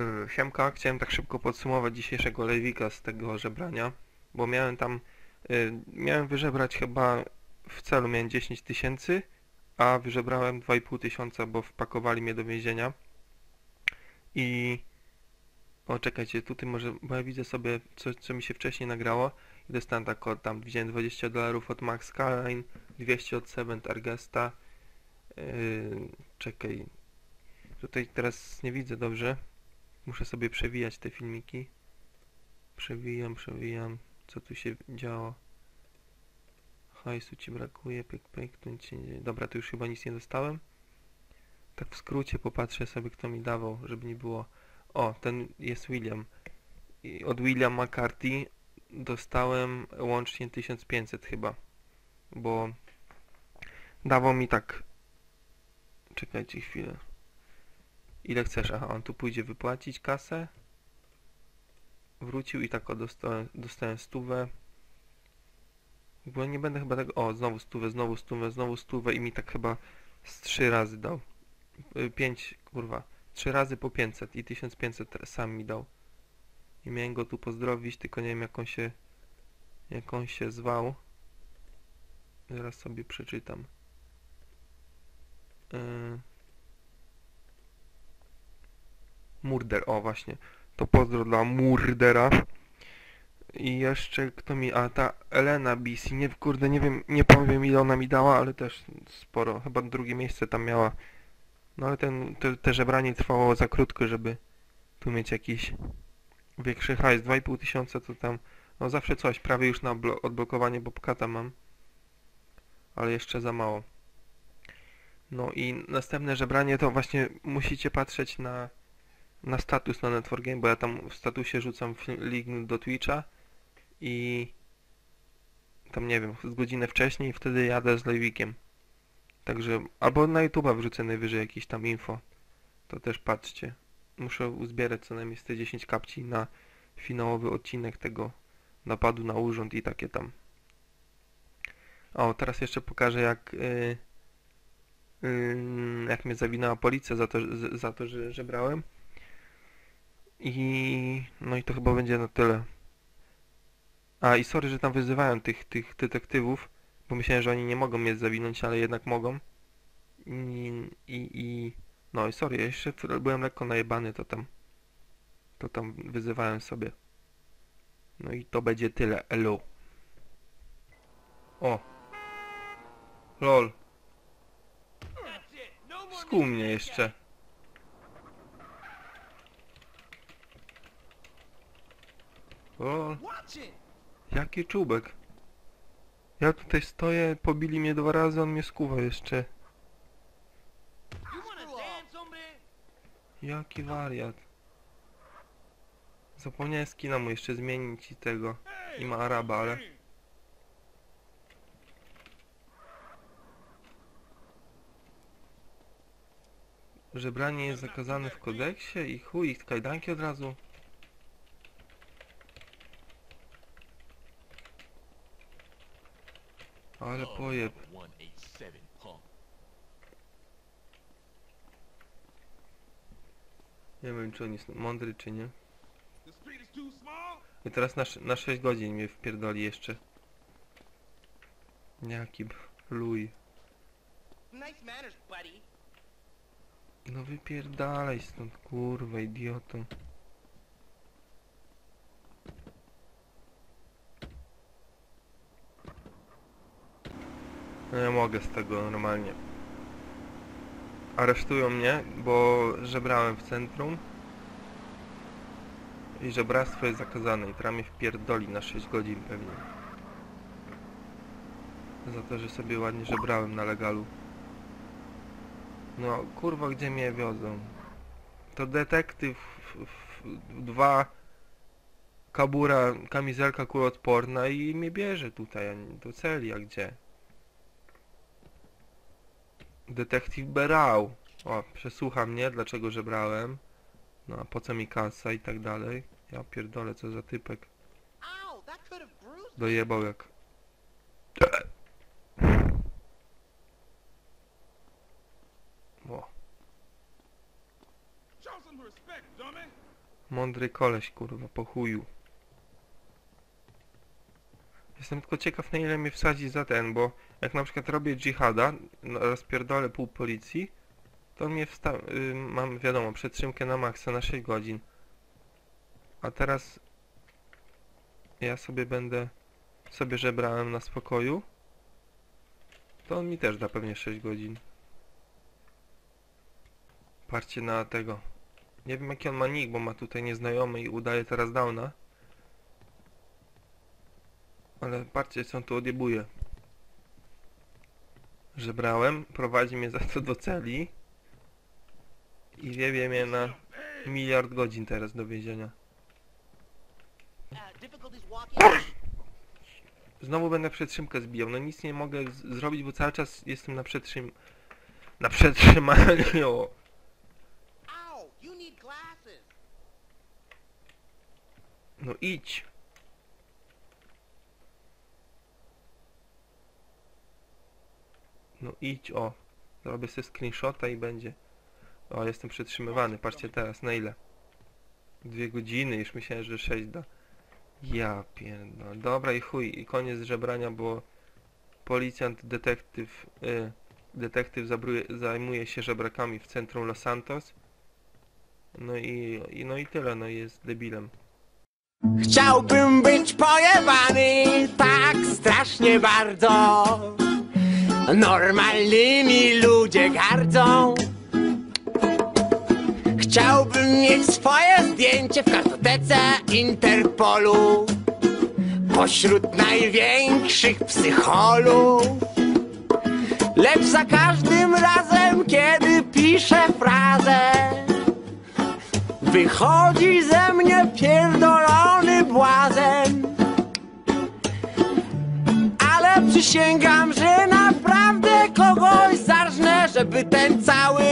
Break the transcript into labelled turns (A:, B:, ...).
A: Yy, Siemka, chciałem tak szybko podsumować dzisiejszego lejwika z tego żebrania, bo miałem tam, yy, miałem wyżebrać chyba w celu miałem 10 tysięcy, a wyżebrałem 2,5 tysiąca, bo wpakowali mnie do więzienia. I... O, czekajcie, tutaj może, bo ja widzę sobie coś, co mi się wcześniej nagrało i dostałem tak od tam, widziałem 20 dolarów od Max Caroline, 200 od Seven Targesta, yy, czekaj, tutaj teraz nie widzę dobrze, muszę sobie przewijać te filmiki, przewijam, przewijam, co tu się działo, hajsu ci brakuje, pyk, pyk, tu nic się nie dzieje, dobra, tu już chyba nic nie dostałem, tak w skrócie popatrzę sobie, kto mi dawał, żeby nie było, o, ten jest William, I od William McCarthy dostałem łącznie 1500 chyba, bo dawał mi tak, czekajcie chwilę, ile chcesz, aha, on tu pójdzie wypłacić kasę, wrócił i tak o, dostałem, dostałem stówę, bo nie będę chyba tego, o, znowu stówę, znowu stówę, znowu stówę i mi tak chyba z trzy razy dał, Y, pięć, kurwa, trzy razy po 500 i 1500 te- sam mi dał. I miałem go tu pozdrowić, tylko nie wiem jak on się jak on się zwał. Zaraz sobie przeczytam. Yy... Murder, o właśnie. To pozdro dla Murdera. I jeszcze kto mi... A ta Elena BC, nie kurde, nie wiem, nie powiem ile ona mi dała, ale też sporo. Chyba drugie miejsce tam miała. No ale ten, te, te żebranie trwało za krótko, żeby tu mieć jakiś większy hajs. 2,5 tysiąca to tam, no zawsze coś, prawie już na blo- odblokowanie Bobcata mam. Ale jeszcze za mało. No i następne żebranie to właśnie musicie patrzeć na, na status na Network Game, bo ja tam w statusie rzucam link do Twitcha i tam nie wiem, z godzinę wcześniej wtedy jadę z live'ikiem. Także, albo na YouTube'a wrzucę najwyżej jakieś tam info. To też patrzcie. Muszę uzbierać co najmniej z te 10 kapci na finałowy odcinek tego napadu na urząd i takie tam. O, teraz jeszcze pokażę jak yy, yy, jak mnie zawinęła policja za to, za to że żebrałem. I no i to chyba będzie na tyle. A i sorry, że tam wyzywałem tych, tych detektywów, bo myślałem, że oni nie mogą mnie zawinąć, ale jednak mogą. I, i, i no i sorry, jeszcze byłem lekko najebany, to tam to tam wyzywałem sobie. No i to będzie tyle, elu. O. Lol. Skuł mnie jeszcze. Lol. Jaki czubek. Ja tutaj stoję, pobili mnie dwa razy, on mnie skuwa jeszcze. Jaki wariat. Zapomniałem skina mu jeszcze zmienić i tego. I ma Araba, ale... Żebranie jest zakazane w kodeksie i chuj, kajdanki od razu. Ale pojeb.
B: 187 punk.
A: Nie wiem czy on jest mądry czy nie. I teraz na, na 6 godzin mnie wpierdoli jeszcze. Jaki luj. No wypierdalaj stąd, kurwa, idioto. No ja mogę z tego normalnie. Aresztują mnie, bo żebrałem w centrum. I żebractwo jest zakazane i teraz mnie wpierdoli na 6 godzin pewnie. Za to, że sobie ładnie żebrałem na legalu. No kurwa gdzie mnie wiozą? To detektyw f- f- dwa kabura, kamizelka kuloodporna i mnie bierze tutaj, do celi, a gdzie? Detektyw Berał. O, przesłucha mnie, dlaczego żebrałem. No a po co mi kasa i tak dalej. Ja pierdolę, co za typek. Dojebał jak... O. Mądry koleś, kurwa, po chuju. Jestem tylko ciekaw, na ile mnie wsadzi za ten, bo jak na przykład robię dżihada, no, rozpierdolę pół policji, to mnie wsta... Y, mam, wiadomo, przetrzymkę na maksa na 6 godzin. A teraz ja sobie będę sobie żebrałem na spokoju, to on mi też da pewnie 6 godzin. Patrzcie na tego. Nie wiem jaki on ma nick, bo ma tutaj nieznajomy i udaje teraz downa. Ale patrzcie co on tu odjebuje. Żebrałem, prowadzi mnie za to do celi. I wiebie mnie na miliard godzin teraz do więzienia. Znowu będę przetrzymkę zbijał. No nic nie mogę zrobić, bo cały czas jestem na przetrzym... Na przetrzymaniu. No idź. No idź, o. Zrobię sobie screenshota i będzie. O, jestem przetrzymywany. Patrzcie teraz, na ile? Dwie godziny, już myślałem, że sześć da. Ja pierdolę. Dobra i chuj, i koniec żebrania, bo policjant, detektyw, y, detektyw zabruje, zajmuje się żebrakami w centrum Los Santos. No i, i no i tyle, no i jest debilem.
C: Chciałbym być pojebany tak strasznie bardzo. Normalnymi ludzie gardzą. Chciałbym mieć swoje zdjęcie w kartotece Interpolu. Pośród największych psycholów. Lecz za każdym razem, kiedy piszę frazę, Wychodzi ze mnie pierdolony błazen Ale przysięgam, że naprawdę kogoś zarżnę Żeby ten cały